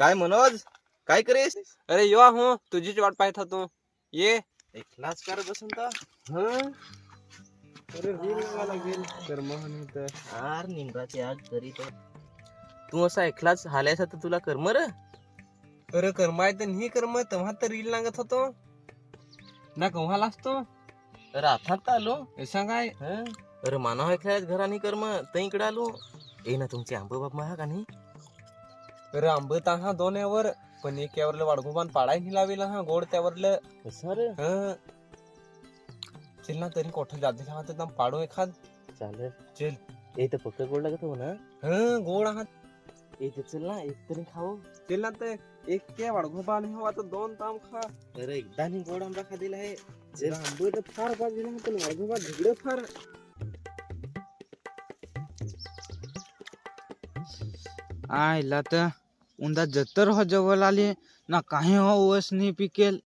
काय मनोज? काय करेस? अरे युवा हूँ तुझीच वाट पाहत होतो. ये. एकलाच करत बसून तर. हं? अरे रील लावा लागेल तर मोहन इथं. आर निमराची आग करी तर तू. असा एकलाच हाल्यास तर तुला कर्म र? अरे कर्माय तर नाही कर्म तेव्हा तर रील लागत होतो. ना केव्हा असतो अरे आता तर आलो. असा काय हं? अरे मानव ऐकल्यास घरानी कर्म तर इकडे आलो. ए ना तुमचे आंबा बाप महा का नाही आंब हा दोन यावर पण एक यावरलं वाडगोबान पाडाय नाही लावेल हा गोड त्यावरलं. सर हं. चल ना तरी कोठं जाते एकदम पाडू एखाद. चालेल. चल. ए तर पक्क गोड लागत हो ना? हं गोड आहात. ए तर चल ना एक तरी खाऊ. चल ना ते एक के वाडगोबा नाही हवा तर दोन ताम खा. अरे एकदा नाही गोड आंबा खादिला आहे. चल आंब तर फार बाजूला पण वाडगोबा झगडे फार. आयला तर उंदा जतर हो जवळ आली ना काही हो वस नाही पिकेल।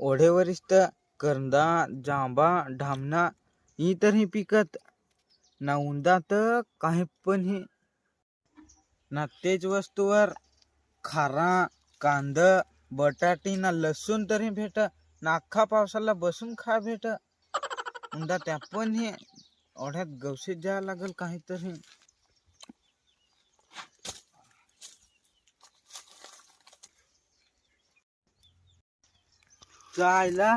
ओढेवरीस तर करंदा जांबा ढामणा ही तर ही पिकत। ना उंदा तर काही पण ही। ना तेच वस्तूवर खारा कांद बटाटी ना लसूण तरी भेट। ना अख्खा पावसाला बसून खा भेट। उंदा त्या पण हे। ओढ्यात गवशीत जायला लागल काहीतरी। जायला.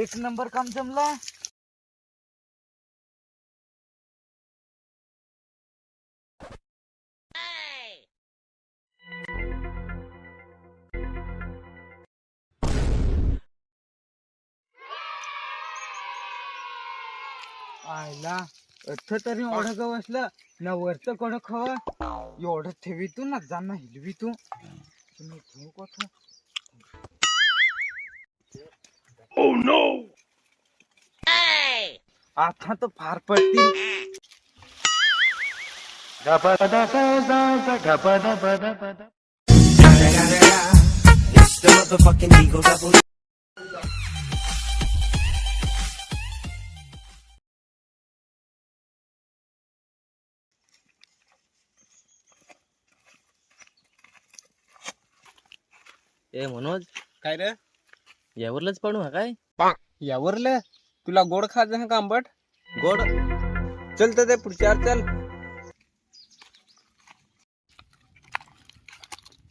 एक नंबर काम जमला. आयला अथ तरी ओढ असलं ना वरचं कडक हवं एवढं ठेवी तू ना जाणं हिलवी तू. तुम्ही ठेवू कठ आता तर फार पडतील. ए मनोज काय रे? यावरलंच पाडू हा काय? यावरलं? तुला गोड खायचं का आंबट गोड. चल तर ते पुढच्या चल.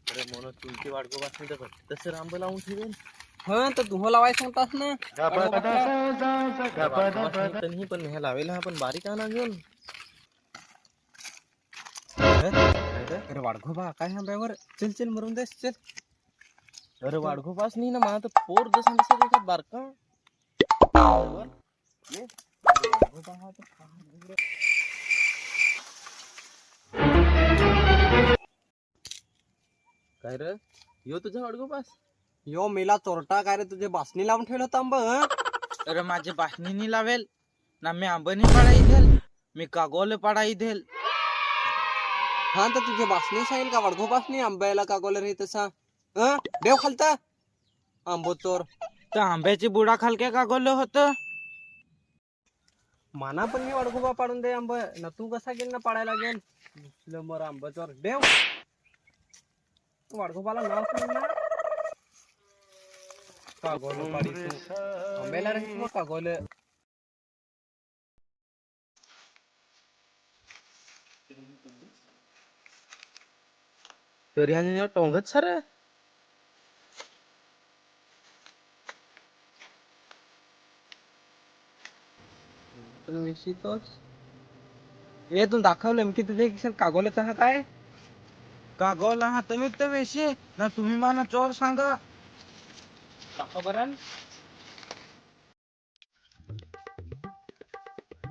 अरे मनोज तुमची वाट वाचली तर तसं आंब लावून ठेवेल हा तर तुम्हाला वाय सांगतास ना? नाही पण हे लावेल हा पण बारीक आणा घेऊन. अरे वाडगोबा काय आंब्यावर चल चल मरून देस चल. अरे वाढगो पास नाही ना मला तर पोर जसं दिसत एका बारका? काय रे? यो तुझा वाढगो पास यो मेला चोरटा काय रे तुझे बासनी लावून ठेवलं होतं आंब हं? अरे माझे बासनी नाही लावेल. ना मी आंबनी पाडाई देल मी कागोले पाडाई देल. हा तर तुझे बासनी सांगेल का? वाडगो बासनी आंब्याला का गोल रे तसा. हं? देव खालता? आंबो चोर तर आंब्याची बुडा खालक्या कागोले होत? माना पण मी वाडगोबा पाडून दे आंब. ना तू कसा गेल ना पाडायला गेल? मर आंब चोर देव! तू वाडगोबाला नाव सांग ना. कागोल पाडी तू? आंब्याला रे मग कागोल तरी आणि टोंगत सर? ए तू दाखवलं मी की तुझे किशन कागोलच हा काय? कागोला हा तुम्ही तर वेशी ना तुम्ही मला चोर सांगा. दाखव बरं.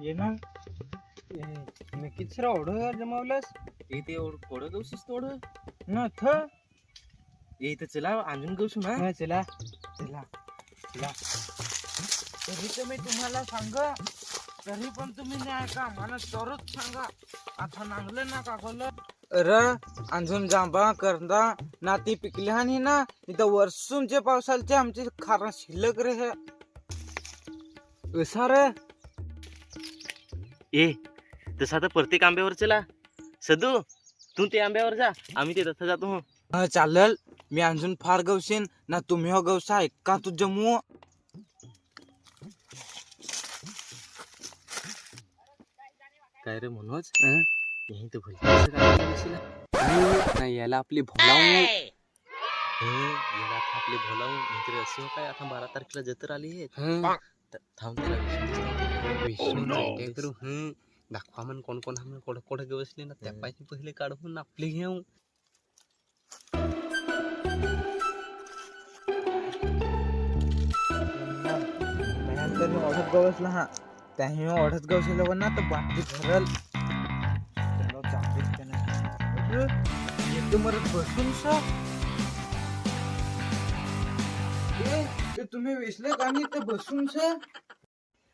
ये ना. मी किती ओढ जमवलंस? ए ते कोड गवशीस तोड? न थ. ए इथं चला आणून गवसू ना चला. चला. चला. मी तुम्हाला सांग. तरी पण तुम्ही नाही ऐका मला चोरच सांगा. आता नांगलं ना कागोलं अरे अजून जांभा करंदा ना ती पिकली आणि ना इथं वर्षूंचे पावसालचे आमचे खारा शिल्लक रे हे असा रे. ए तसा तर प्रत्येक आंब्यावर चला. सदू तू ते आंब्यावर जा. आम्ही ते तसं जातो. हो हं, चालल. मी अजून फार गवशीन ना तुम्ही हो गवसा का तू जमू. काय रे मनोज? यही तो? नाही याला आपली भोलावून हे याला आता आपले भोलावून नाहीतरी असे हो काय? आता बारा तारखेला जत्र आली आहे. थांब त्याला. करू. हं? दाखवा म्हण कोण कोण आम्ही कोण कोण बसले ना? त्या. पाहिजे पहिले काढून आपले घेऊ गवसला हा. त्याही ओढत गवशील ना तर बाटली भरल. चांगलीच मरत बसून सा. ते तुम्ही वेसले का नाही ते बसून सा?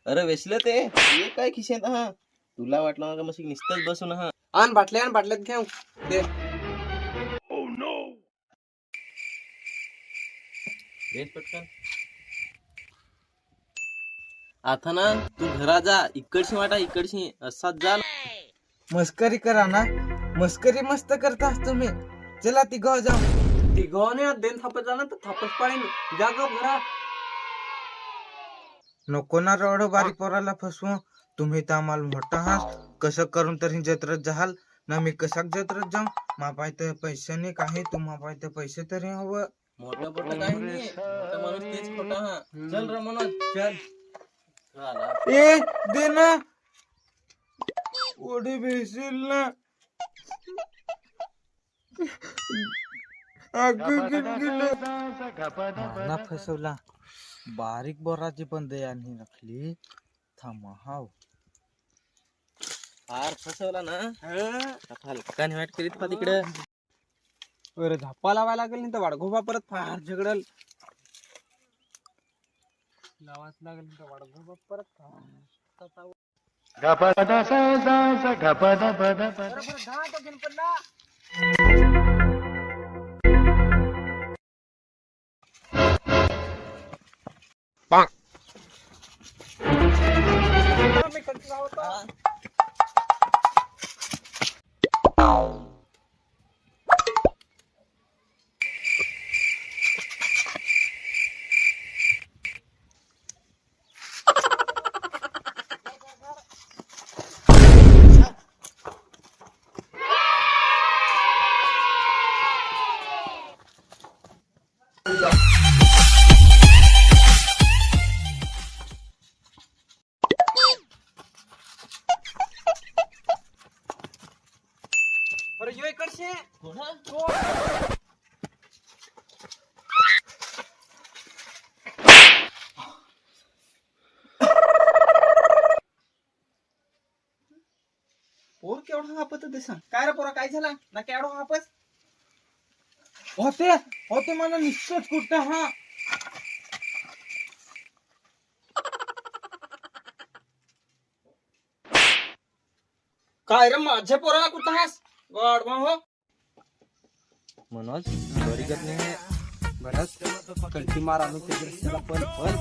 अरे वेसलं ते. हे काय खिशेत? हा. तुला वाटलं का मग नुसतंच बसून हा. आण बाटल्या आण बाटल्यात घेऊ दे. वेट पटकन. आता ना तू घरा जा. इकडशी वाटा इकडशी असाच जा. मस्करी करा ना. मस्करी मस्त करतास तुम्ही चला ती गाव जाऊ तिघांनी देन थापत जाणार तर थापत पाडीन जा गप घरा. नको ना रवड बारीक पोराला फसवू. तुम्ही तर आम्हाला मोठा हास कसं करून तरी जत्रत जाल ना मी कशाक जत्रत जाऊ? मापाय तर पैसे नाही काही तू मापाय तर पैसे तरी हवं. मोठं मोठं काही नाही मोठा माणूस तेच खोटा हा. चल रे मनोज चल. ए दे ना. ओढे भेसील ना अगं गेलं फसवला. बारीक बोराची पण दया नाही राखली थांबा हाव. फार फसवला ना. हलका वाट करीत पा तिकडे. अरे झापा लावायला लागेल नाही तर वाडगोबा परत फार झगडल. लावाच लागेल नाही तर वाडगोबा परत फार मी कंटिन्यू होता पोर केवढा हापत ते सांग. काय रे पोरा काय झाला? ना केवढा वापस होते होते मला निश्चित कुठं हा. काय रे माझ्या पोराला कुठं हास? वाढवा हो मनोज बरीगत नाही बरंच कंटी मार आणून पण पण.